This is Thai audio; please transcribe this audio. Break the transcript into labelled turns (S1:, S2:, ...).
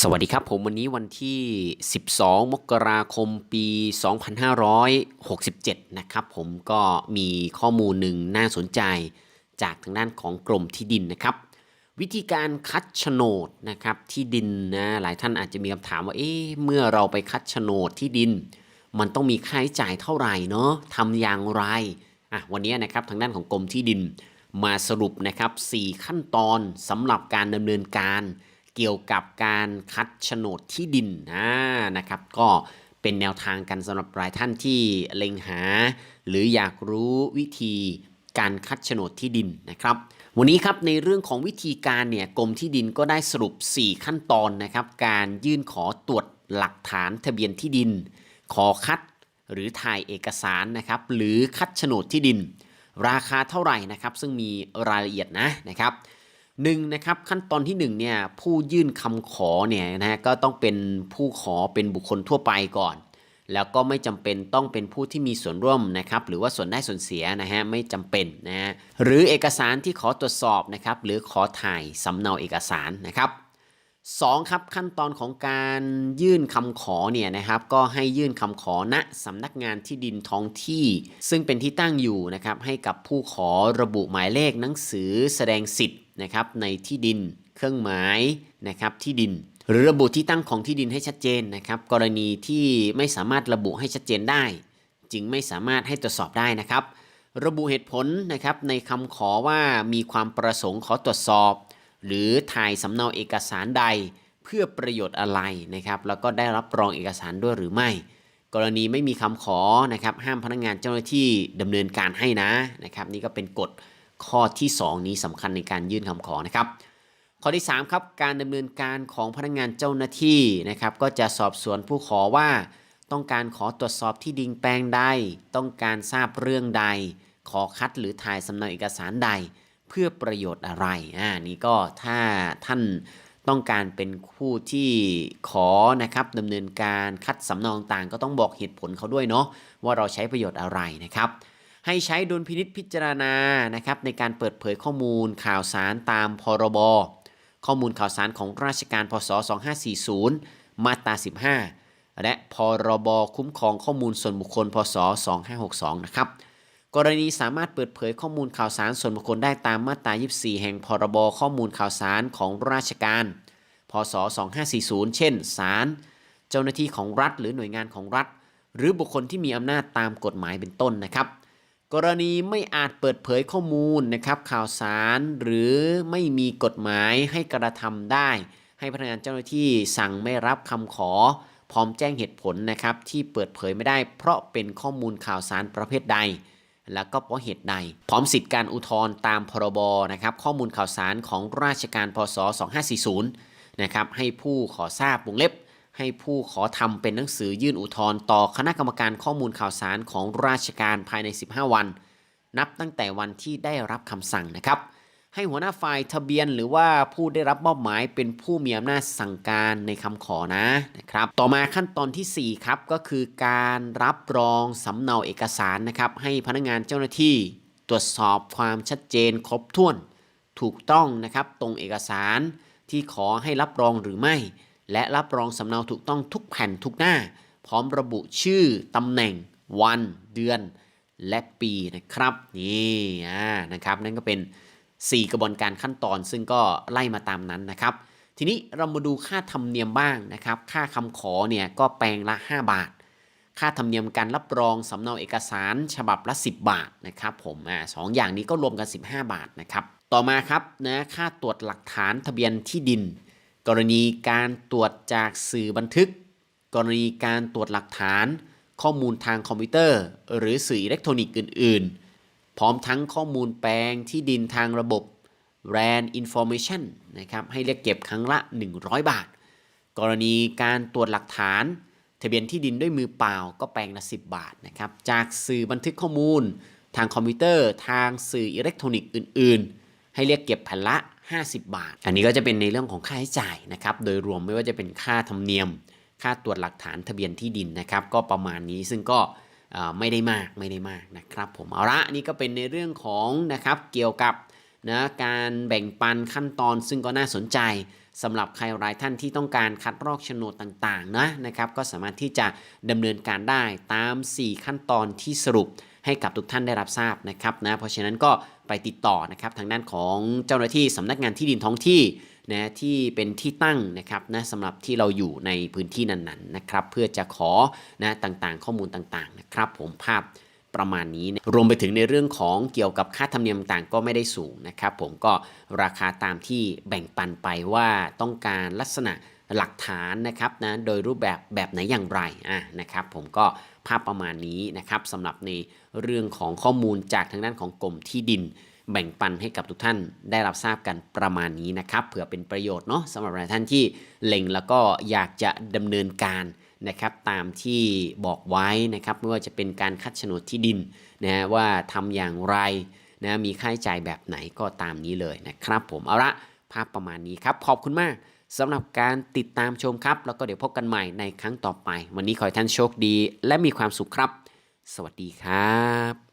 S1: สวัสดีครับผมวันนี้วันที่ 12 มกราคมปี 2567 นะครับผมก็มีข้อมูลหนึ่งน่าสนใจจากทางด้านของกรมที่ดินนะครับ วิธีการคัดโฉนดนะครับที่ดินนะหลายท่านอาจจะมีคำถามว่าเอ๊ะเมื่อเราไปคัดโฉนดที่ดิน มันต้องมีค่าใช้จ่ายเท่าไหร่เนาะทำอย่างไรอะวันนี้นะครับทางด้านของกรมที่ดินมาสรุปนะครับ 4 ขั้นตอนสำหรับการดำเนินการ เกี่ยวกับการคัดโฉนดที่ดินนะนะครับ ก็เป็นแนวทางกันสำหรับหลายท่านที่เล็งหา หรืออยากรู้วิธีการคัดโฉนดที่ดินนะครับ วันนี้ครับในเรื่องของวิธีการเนี่ยกรมที่ดินก็ได้สรุป 4 ขั้นตอนนะครับ การยื่นขอตรวจหลักฐานทะเบียนที่ดิน ขอคัดหรือถ่ายเอกสารนะครับ หรือคัดโฉนดที่ดิน ราคาเท่าไหร่นะครับ ซึ่งมีรายละเอียดนะนะครับ หนึ่งนะครับขั้นตอนที่หนึ่งเนี่ยผู้ยื่นคำขอเนี่ยนะฮะก็ต้องเป็นผู้ขอเป็นบุคคลทั่วไปก่อน แล้วก็ไม่จำเป็นต้องเป็นผู้ที่มีส่วนร่วมนะครับหรือว่าส่วนได้ส่วนเสียนะฮะไม่จำเป็นนะฮะหรือเอกสารที่ขอตรวจสอบนะครับหรือขอถ่ายสำเนาเอกสารนะครับสองครับขั้นตอนของการยื่นคำขอเนี่ยนะครับก็ให้ยื่นคำขอณสำนักงานที่ดินท้องที่ ซึ่งเป็นที่ตั้งอยู่นะครับให้กับผู้ขอระบุหมายเลขหนังสือแสดงสิทธิ์ นะครับในที่ดิน เครื่องหมายนะครับที่ดิน หรือระบุที่ตั้งของที่ดินให้ชัดเจนนะครับ กรณีที่ไม่สามารถระบุให้ชัดเจนได้ จึงไม่สามารถให้ตรวจสอบได้นะครับ ระบุเหตุผลนะครับในคำขอว่ามีความประสงค์ขอตรวจสอบ หรือถ่ายสำเนาเอกสารใดเพื่อประโยชน์อะไรนะครับ แล้วก็ได้รับรองเอกสารด้วยหรือไม่ กรณีไม่มีคำขอนะครับ ห้ามพนักงานเจ้าหน้าที่ดำเนินการให้นะนะครับ นี่ก็เป็นกฎ ข้อที่ 2 นี้สำคัญในการยื่นคำขอนะครับ ข้อที่3ครับการดำเนินการของพนักงานเจ้าหน้าที่นะครับก็จะสอบสวนผู้ขอว่า ต้องการขอตรวจสอบที่ดินแปลงใด ต้องการทราบเรื่องใด ขอคัดหรือถ่ายสำเนาเอกสารใด เพื่อประโยชน์อะไรอ่านี่ก็ถ้าท่านต้องการเป็นผู้ที่ขอนะครับดำเนินการคัดสำเนาต่างก็ต้องบอกเหตุผลเขาด้วยเนาะว่าเราใช้ประโยชน์อะไรนะครับ ให้ใช้ดุลพินิษพิจารณานะครับในการเปิดเผยข้อมูลข่าวสารตามพรบ ข้อมูลข่าวสารของราชการพศ 2540 มาตรา 15 และพรบคุ้มครองข้อมูลส่วนบุคคล พศ 2562 นะครับกรณีสามารถเปิดเผยข้อมูลข่าวสารส่วนบุคคลได้ตามมาตรา 24 แห่งพรบข้อมูลข่าวสารของราชการ พศ 2540 เช่น ศาล เจ้าหน้าที่ของรัฐหรือหน่วยงานของรัฐ หรือบุคคลที่มีอำนาจตามกฎหมายเป็นต้นนะครับ กรณีไม่อาจเปิดเผยข้อมูลนะครับข่าวสารหรือไม่มีกฎหมายให้กระทำได้ ให้พนักงานเจ้าหน้าที่สั่งไม่รับคำขอ พร้อมแจ้งเหตุผลนะครับที่เปิดเผยไม่ได้ เพราะเป็นข้อมูลข่าวสารประเภทใด แล้วก็เพราะเหตุใด พร้อมสิทธิการอุทธรณ์ตามพรบนะครับข้อมูลข่าวสารของราชการพศ 2540นะครับให้ผู้ขอทราบวงเล็บ ให้ผู้ขอทำเป็นหนังสือยื่นอุทธรณ์ต่อคณะกรรมการข้อมูลข่าวสารของราชการภายใน 15 วัน นับตั้งแต่วันที่ได้รับคำสั่งนะครับ ให้หัวหน้าฝ่ายทะเบียนหรือว่าผู้ได้รับมอบหมายเป็นผู้มีอำนาจสั่งการในคำขอนะนะครับ ต่อมาขั้นตอนทีสี่4 ครับ ก็คือการรับรองสำเนาเอกสารนะครับ ให้พนักงานเจ้าหน้าที่ ตรวจสอบความชัดเจนครบถ้วน ถูกต้องนะครับตรงเอกสารที่ขอให้รับรองหรือไม่ และรับรองสำเนาถูกต้องทุกแผ่นทุกหน้า พร้อมระบุชื่อตำแหน่ง วัน เดือน และปีนะครับนี่อ่านะครับ นั่นก็เป็น 4 กระบวนการขั้นตอน ซึ่งก็ไล่มาตามนั้นนะครับ ทีนี้เรามาดูค่าธรรมเนียมบ้างนะครับ ค่าคำขอเนี่ยก็แปลงละ 5 บาท ค่าธรรมเนียมการรับรองสำเนาเอกสารฉบับละ 10 บาทนะครับผมอ่าสองอย่างนี้ก็รวมกัน 15 บาทนะครับต่อมาครับนะค่าตรวจหลักฐานทะเบียนที่ดิน กรณีการตรวจจากสื่อบันทึก กรณีการตรวจหลักฐาน ข้อมูลทางคอมพิวเตอร์ หรือสื่ออิเล็กทรอนิกส์อื่น ๆ พร้อมทั้งข้อมูลแปลงที่ดินทางระบบ RAN Information นะครับให้เรียกเก็บครั้งละ 100 บาท กรณีการตรวจหลักฐาน ทะเบียนที่ดินด้วยมือเปล่าก็แปลงละ 10 บาทนะครับจากสื่อบันทึกข้อมูล ทางคอมพิวเตอร์ ทางสื่ออิเล็กทรอนิกส์อื่น ๆ ให้เรียกเก็บแผ่นละ 50 บาท อันนี้ก็จะเป็นในเรื่องของค่าใช้จ่ายนะครับ โดยรวมไม่ว่าจะเป็นค่าธรรมเนียม ค่าตรวจหลักฐานทะเบียนที่ดินนะครับ ก็ประมาณนี้ซึ่งก็ไม่ได้มากไม่ได้มากนะครับ ผมเอาละนี่ก็เป็นในเรื่องของนะครับเกี่ยวกับนะการแบ่งปันขั้นตอนซึ่งก็น่าสนใจ สำหรับใครหลายท่านที่ต้องการคัดลอกโฉนดต่างๆนะนะครับก็สามารถที่จะดำเนินการได้ตาม 4 ขั้นตอนที่สรุปให้กับทุกท่านได้รับทราบนะครับนะเพราะฉะนั้นก็ไปติดต่อนะครับทางด้านของเจ้าหน้าที่สำนักงานที่ดินท้องที่นะที่เป็นที่ตั้งนะครับนะสำหรับที่เราอยู่ในพื้นที่นั้นๆนะครับเพื่อจะขอนะต่างๆ ข้อมูลต่างๆนะครับผมภาพ ประมาณนี้นะรวมไปถึงในเรื่องของเกี่ยวกับค่าธรรมเนียมต่างก็ไม่ได้สูงนะครับผมก็ราคาตามที่แบ่งปันไปว่าต้องการลักษณะหลักฐานนะครับนะโดยรูปแบบแบบไหนอย่างไรอะนะครับผมก็ภาพประมาณนี้นะครับสำหรับในเรื่องของข้อมูลจากทางด้านของกรมที่ดิน แบ่งปันให้กับทุกท่านได้รับทราบกันประมาณนี้นะครับเผื่อเป็นประโยชน์เนาะสำหรับหลายท่านที่เล็งแล้วก็อยากจะดำเนินการ นะครับตามที่บอกไว้นะครับไม่ว่าจะเป็นการคัดโฉนดที่ดินนะฮะว่าทำอย่างไรนะมีค่าใช้จ่ายแบบไหนก็ตามนี้เลยนะครับ ผมเอาละภาพประมาณนี้ครับ ขอบคุณมากสำหรับการติดตามชมครับ แล้วก็เดี๋ยวพบกันใหม่ในครั้งต่อไป วันนี้ขอให้ท่านโชคดี และมีความสุขครับ สวัสดีครับ